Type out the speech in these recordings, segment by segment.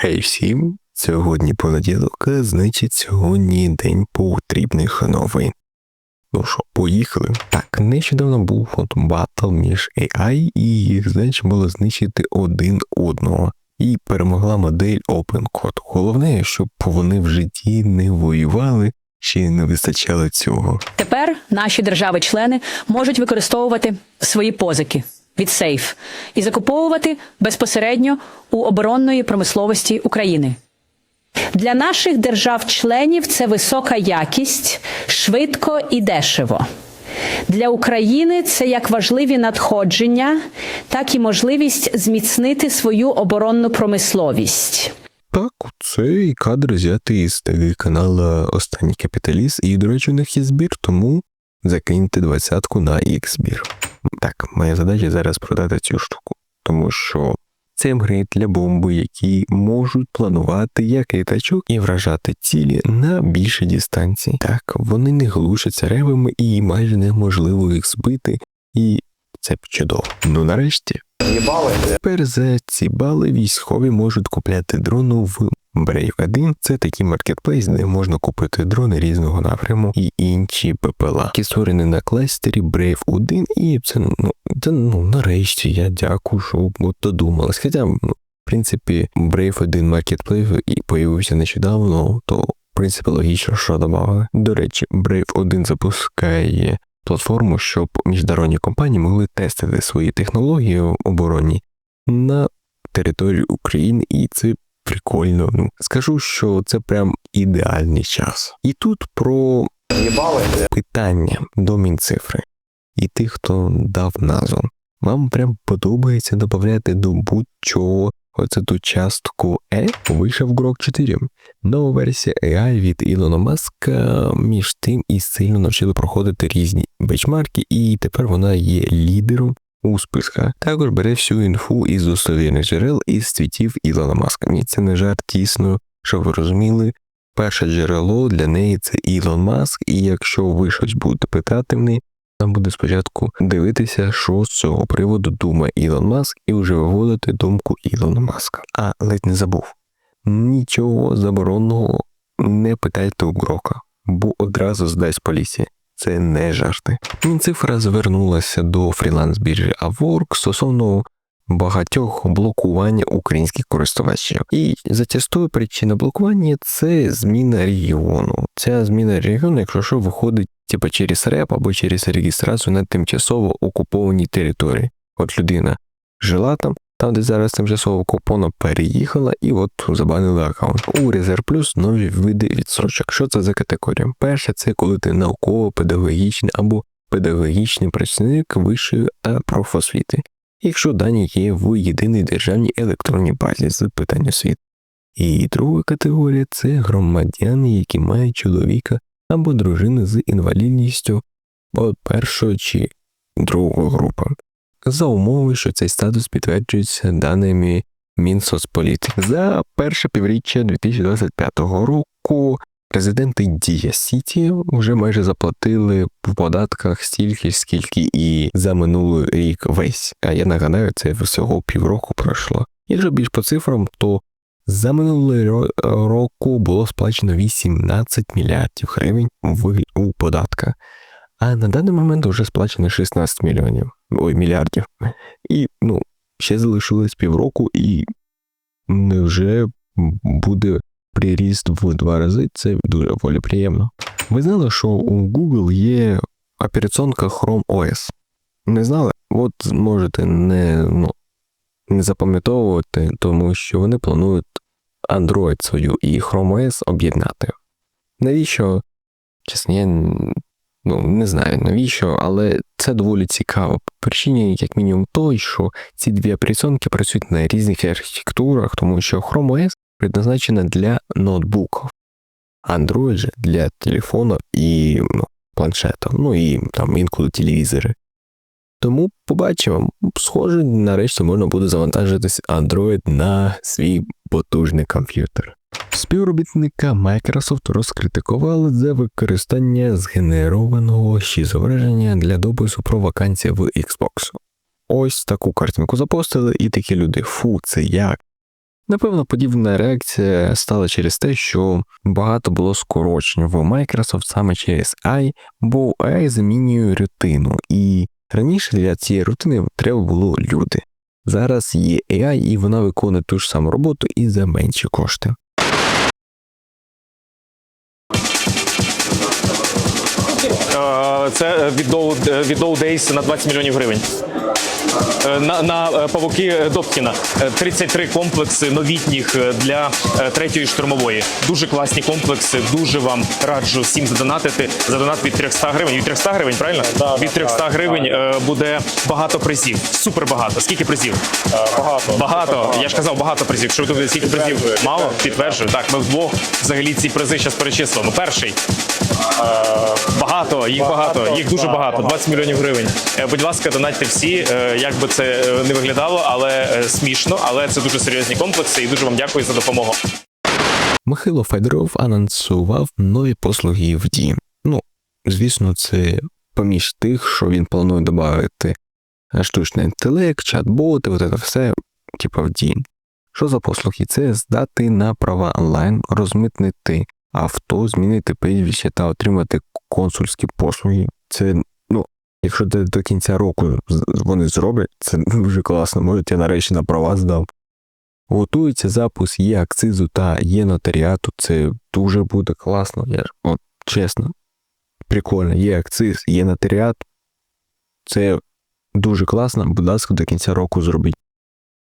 Хей всім! Сьогодні понеділок, значить сьогодні день потрібних новин. Ну що, поїхали? Так, нещодавно був от батл між AI і їх задача було знищити один одного. І перемогла модель OpenCode. Головне, щоб вони в житті не воювали, чи не вистачало цього. Тепер наші держави-члени можуть використовувати свої позики від сейф і закуповувати безпосередньо у оборонної промисловості України. Для наших держав-членів це висока якість, швидко і дешево. Для України це як важливі надходження, так і можливість зміцнити свою оборонну промисловість. Так, це і кадр взяти із каналу Останній капіталіст, і, до речі, у них є збір, тому закиньте двадцятку на їх збір. Так, моя задача зараз продати цю штуку, тому що це апгрейд для бомби, які можуть планувати як літачок і вражати цілі на більше дистанції. Так, вони не глушаться ревами і майже неможливо їх збити, і це чудово. Ну нарешті. Тепер за ці бали військові можуть купляти дрону в Brave 1. Це такий маркетплейс, де можна купити дрони різного напряму і інші ППЛА, які створені на кластері Brave 1, і це ну це ну нарешті я дякую, що от додумалась. Хоча, ну, в принципі, Brave 1 Marketplace і появився нещодавно, то в принципі логічно, що додали. До речі, Brave 1 запускає платформу, щоб міжнародні компанії могли тестити свої технології оборонні на території України, і це прикольно. Ну скажу, що це прям ідеальний час. І тут про питання до Мінцифри і тих, хто дав назву. Вам прям подобається додати до будь-чого оце ту частку E вийшов Grok 4. Нова версія AI від Ілона Маска між тим і сильно навчили проходити різні бечмарки, і тепер вона є лідером у списках. Також бере всю інфу із достовірних джерел із твітів Ілона Маска. Ні, це не жарт тісно, щоб ви розуміли. Перше джерело для неї це Ілон Маск, і якщо ви щось будете питати в неї, нам буде спочатку дивитися, що з цього приводу думає Ілон Маск, і вже виводити думку Ілона Маска. А ледь не забув. Нічого заборонного не питайте у Грока, бо одразу здасть поліція. Це не жарти. Мінцифра звернулася до фріланс-біржі Upwork стосовно багатьох блокування українських користувачів. І зачастую причина блокування це зміна регіону. Ця зміна регіону, якщо що, виходить типу через реп або через реєстрацію на тимчасово окупованій території. От людина жила там, там, де зараз тимчасово окуповано, переїхала і от забанили аккаунт. У Резерв Плюс нові види відсрочок. Що це за категорія? Перше, це коли ти науково-педагогічний або педагогічний працівник вищої профосвіти, якщо дані є в єдиній державній електронній базі з питань освіти. І друга категорія це громадяни, які мають чоловіка або дружини з інвалідністю першої чи другої групи, за умови, що цей статус підтверджується даними Мінсоцполітики. За перше півріччя 2025 року резиденти Дія Сіті вже майже заплатили в податках стільки, скільки і за минулий рік весь. А я нагадаю, це всього півроку пройшло. Якщо більш по цифрам, то за минулий року було сплачено 18 мільярдів гривень у податках, а на даний момент вже сплачено 16 мільйонів ой, мільярдів. І ну, ще залишилось півроку, і вже буде приріст в два рази. Це дуже волі приємно. Ви знали, що у Google є операціонка Chrome OS? Не знали? От можете не ну, не запам'ятовувати, тому що вони планують Android свою і Chrome OS об'єднати. Навіщо? Чесно, я ну, не знаю навіщо, але це доволі цікаво. Причині, як мінімум, той, що ці дві операційки працюють на різних архітектурах, тому що Chrome OS предназначена для ноутбуків, Android же для телефону і ну, планшетів, ну і там інколи телевізори. Тому побачимо, схоже, нарешті можна буде завантажитись Android на свій потужний комп'ютер. Співробітника Microsoft розкритикували за використання згенерованого ще зображення для допису про вакансії в Xbox. Ось таку картинку запостили, і такі люди, фу, це як? Напевно, подібна реакція стала через те, що багато було скорочень в Microsoft саме через AI, бо AI замінює рутину, і раніше для цієї рутини треба було люди. Зараз є AI, і вона виконує ту ж саму роботу і за менші кошти. Е, Це від Dow, Days на 20 мільйонів гривень. Е, На, на е, павуки Добкіна Е, 33 комплекси новітніх для третьої штурмової. Дуже класні комплекси. Дуже вам раджу всім задонатити. Задонат від 300 гривень. Від 300 гривень, правильно? від 300 гривень е, буде багато призів. Супер багато. Скільки призів? Багато. Багато. Я ж казав, багато призів. Якщо ви думаєте, скільки призів мало, підтверджую. Так, ми вдвох взагалі ці призи зараз перечислимо. Перший. Багато, їх багато, Багато, їх дуже багато, багато. 20 мільйонів гривень. Е, Будь ласка, донатьте всі, е, як би це е, не виглядало, але е, смішно, але це дуже серйозні комплекси, і дуже вам дякую за допомогу. Михайло Федоров анонсував нові послуги в Дім. Ну, звісно, це поміж тих, що він планує додати штучний інтелект, чат-боти, от це все, типу в Дім. Що за послуги? Це здати на права онлайн, розмитнити авто, змінити прізвище та отримати консульські послуги. Це, ну, якщо до, до кінця року вони зроблять, це дуже класно. Може, я нарешті на права здав. Готується запуск є акцизу та є нотаріату. Це дуже буде класно. Я ж, от, чесно, прикольно. Є акциз, є нотаріат. Це дуже класно. Будь ласка, до кінця року зробіть.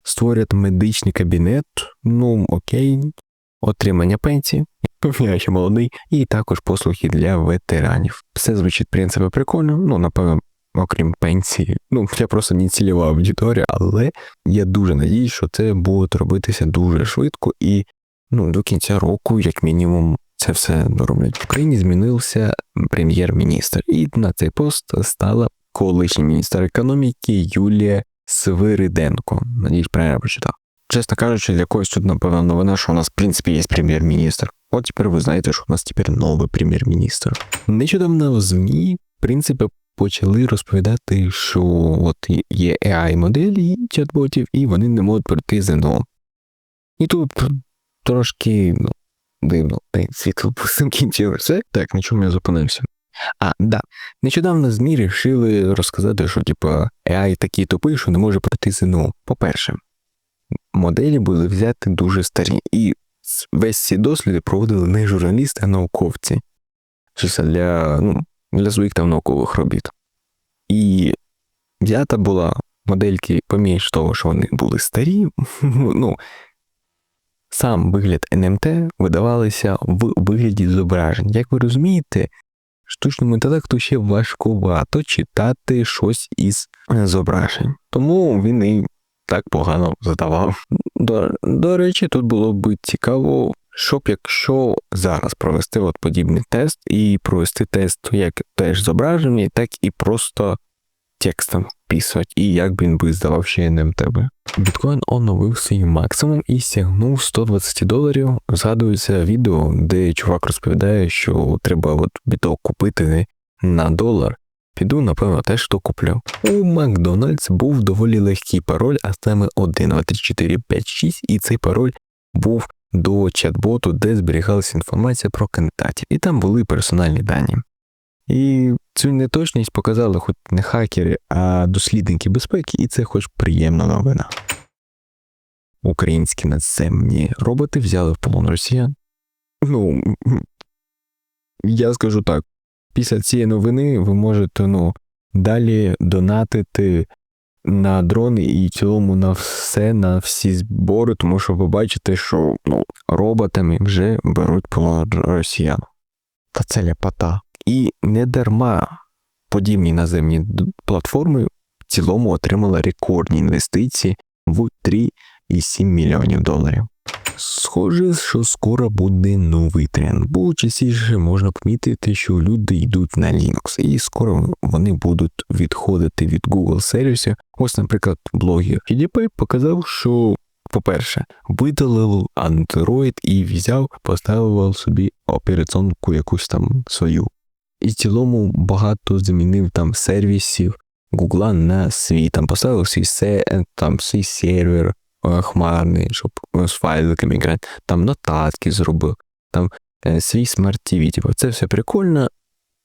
Створять медичний кабінет. Ну, окей. Отримання пенсії. Я ще молодий, і також послуги для ветеранів. Все звучить в принципі прикольно. Ну, напевно, окрім пенсії. Ну, я просто не цільова аудиторія, але я дуже надіюсь, що це буде робитися дуже швидко і ну, до кінця року, як мінімум, це все дороблять. В Україні змінився прем'єр-міністр, і на цей пост стала колишній міністр економіки Юлія Свириденко. Надіюсь, правильно прочитав. Чесно кажучи, для когось тут, напевно, новина, що у нас, в принципі, є прем'єр-міністр. От тепер ви знаєте, що у нас тепер новий прем'єр-міністр. Нещодавно в ЗМІ, в принципі, почали розповідати, що от є AI-моделі чат-ботів, і вони не можуть пройти ЗНО. І тут трошки ну, дивно, світло кінчилося. Так, на чому я зупинився. А, да. Нещодавно ЗМІ рішили розказати, що типа AI такий тупий, що не може пройти ЗНО. По-перше, моделі були взяти дуже старі, і весь ці досліди проводили не журналісти, а науковці. Для, ну, для своїх там наукових робіт. І взята була модельки, поміж того, що вони були старі, ну, сам вигляд НМТ видавалися в вигляді зображень. Як ви розумієте, штучному інтелекту ще важкувато читати щось із е, зображень. Тому він і так погано задавав. До, до речі, тут було б цікаво, щоб якщо зараз провести от подібний тест і провести тест як теж зображення, так і просто текстом вписувати, і як він би здавав ще НМТБ. Біткоін оновив свій максимум і сягнув 120 доларів. Згадується відео, де чувак розповідає, що треба от біток купити на долар. Піду, напевно, теж то куплю. У Макдональдс був доволі легкий пароль, а саме 1, 2, 3, 4, 5, 6, і цей пароль був до чат-боту, де зберігалася інформація про кандидатів, і там були персональні дані. І цю неточність показали хоч не хакери, а дослідники безпеки, і це хоч приємна новина. Українські надземні роботи взяли в полон росіян. Ну, я скажу так: після цієї новини ви можете ну, далі донатити на дрони і в цілому на все, на всі збори, тому що ви бачите, що ну, роботами вже беруть полон росіян. Та це ляпота. І не дарма подібні наземні платформи в цілому отримали рекордні інвестиції в 3,7 мільйонів доларів. Схоже, що скоро буде новий тренд, бо частіше можна помітити, що люди йдуть на Linux, і скоро вони будуть відходити від Google сервісів. Ось, наприклад, блогер PewDiePie показав, що, по-перше, видалив Android і взяв, поставив собі операціонку якусь там свою. І в цілому багато замінив там сервісів Гугла на свій, там поставив свій се, там свій сервер, хмарний, щоб е, з файликами грати, там нотатки зробив, там е, свій смарт TV. Типу, це все прикольно.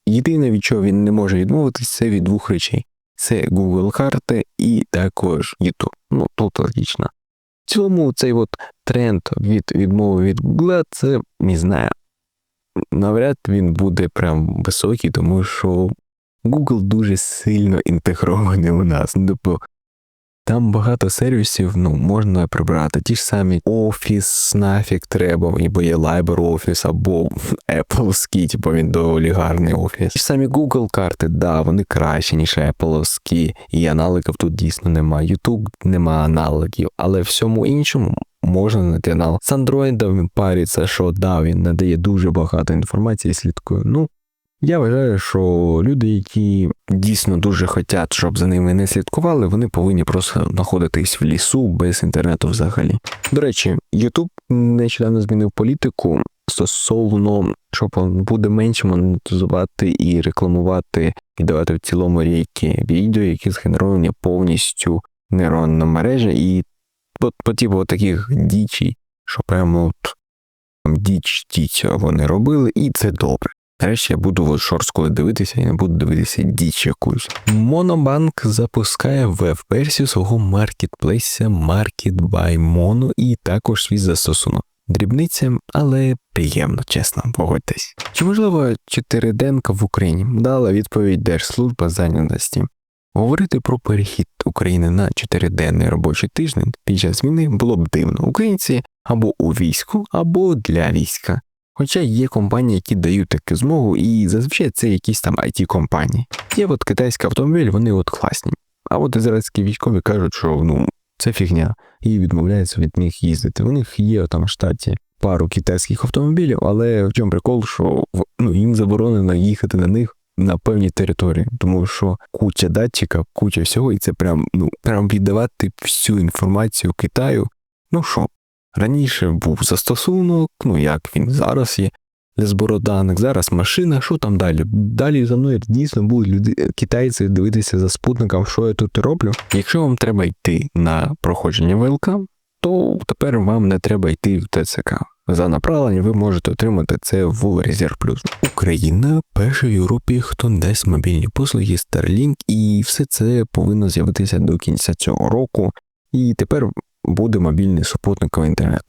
Єдине, від чого він не може відмовитися, це від двох речей: це Google карти і також YouTube. Ну, тут логічно. В цілому цей от тренд від відмови від Google, це не знаю. Навряд він буде прям високий, тому що Google дуже сильно інтегрований у нас. Тобто там багато сервісів ну, можна прибрати. Ті ж самі Office нафіг треба, або є LibreOffice, або Apple, типу він доволі гарний офіс. Ті ж самі Google карти, да, вони кращі, ніж Apple, і аналогів тут дійсно немає. YouTube нема аналогів, але всьому іншому можна знайти аналог. З Android він париться, що да, він надає дуже багато інформації, слідкує. Ну, я вважаю, що люди, які дійсно дуже хочуть, щоб за ними не слідкували, вони повинні просто знаходитись в лісу без інтернету взагалі. До речі, YouTube нещодавно змінив політику стосовно, що буде менше монетизувати і рекламувати і давати в цілому рейки відео, які згенеровані повністю нейронна мережа, і по, по типу таких дічей, що прямо от діч діч вони робили, і це добре. Нарешті я буду шорт дивитися і не буду дивитися діч якусь. Монобанк запускає веб-версію свого маркетплейса Market by Mono і також свій застосунок. Дрібниця, але приємно, чесно, погодьтесь. Чи можливо 4Денка в Україні дала відповідь Держслужба зайнятості? Говорити про перехід України на 4денний робочий тиждень під час війни було б дивно. Українці або у війську, або для війська. Хоча є компанії, які дають таку змогу, і зазвичай це якісь там it компанії Є от китайський автомобіль, вони от класні. А от ізраїльські військові кажуть, що ну це фігня, і відмовляються від них їздити. У них є там в штаті пару китайських автомобілів, але в чому прикол, що ну, їм заборонено їхати на них на певній території, тому що куча датчика, куча всього, і це прям ну прям віддавати всю інформацію Китаю. Ну що, раніше був застосунок, ну як він зараз є для збору даних, зараз машина, що там далі? Далі за мною дійсно будуть люди, китайці дивитися за спутником, що я тут роблю. Якщо вам треба йти на проходження ВЛК, то тепер вам не треба йти в ТЦК. За направлення ви можете отримати це в Резерв Плюс. Україна перша в Європі, хто дасть мобільні послуги Starlink, і все це повинно з'явитися до кінця цього року. І тепер буде мобільний супутниковий інтернет.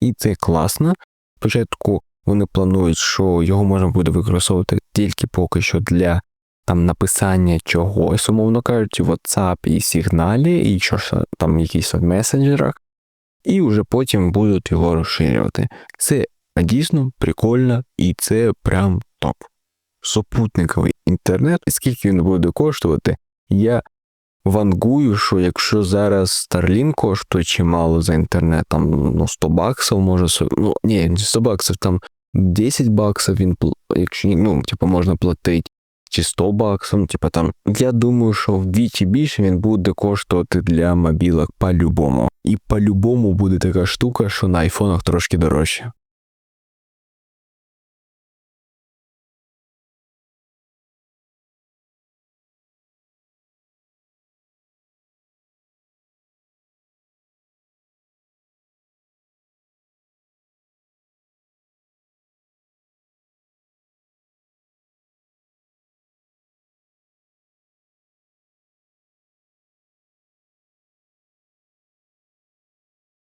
І це класно. Спочатку вони планують, що його можна буде використовувати тільки поки що для там написання чогось, умовно кажучи, WhatsApp і сигналі, і що там якісь в месенджерах, і вже потім будуть його розширювати. Це дійсно прикольно і це прям топ. Супутниковий інтернет, скільки він буде коштувати, я вангую, що якщо зараз Starlink коштує чимало за інтернет, там ну, 100 баксів може ну ні, не 100 баксів, там 10 баксів він, якщо ну, типу, можна платити, чи 100 баксів, ну, типу там, я думаю, що вдвічі більше він буде коштувати для мобілок по-любому. І по-любому буде така штука, що на айфонах трошки дорожче.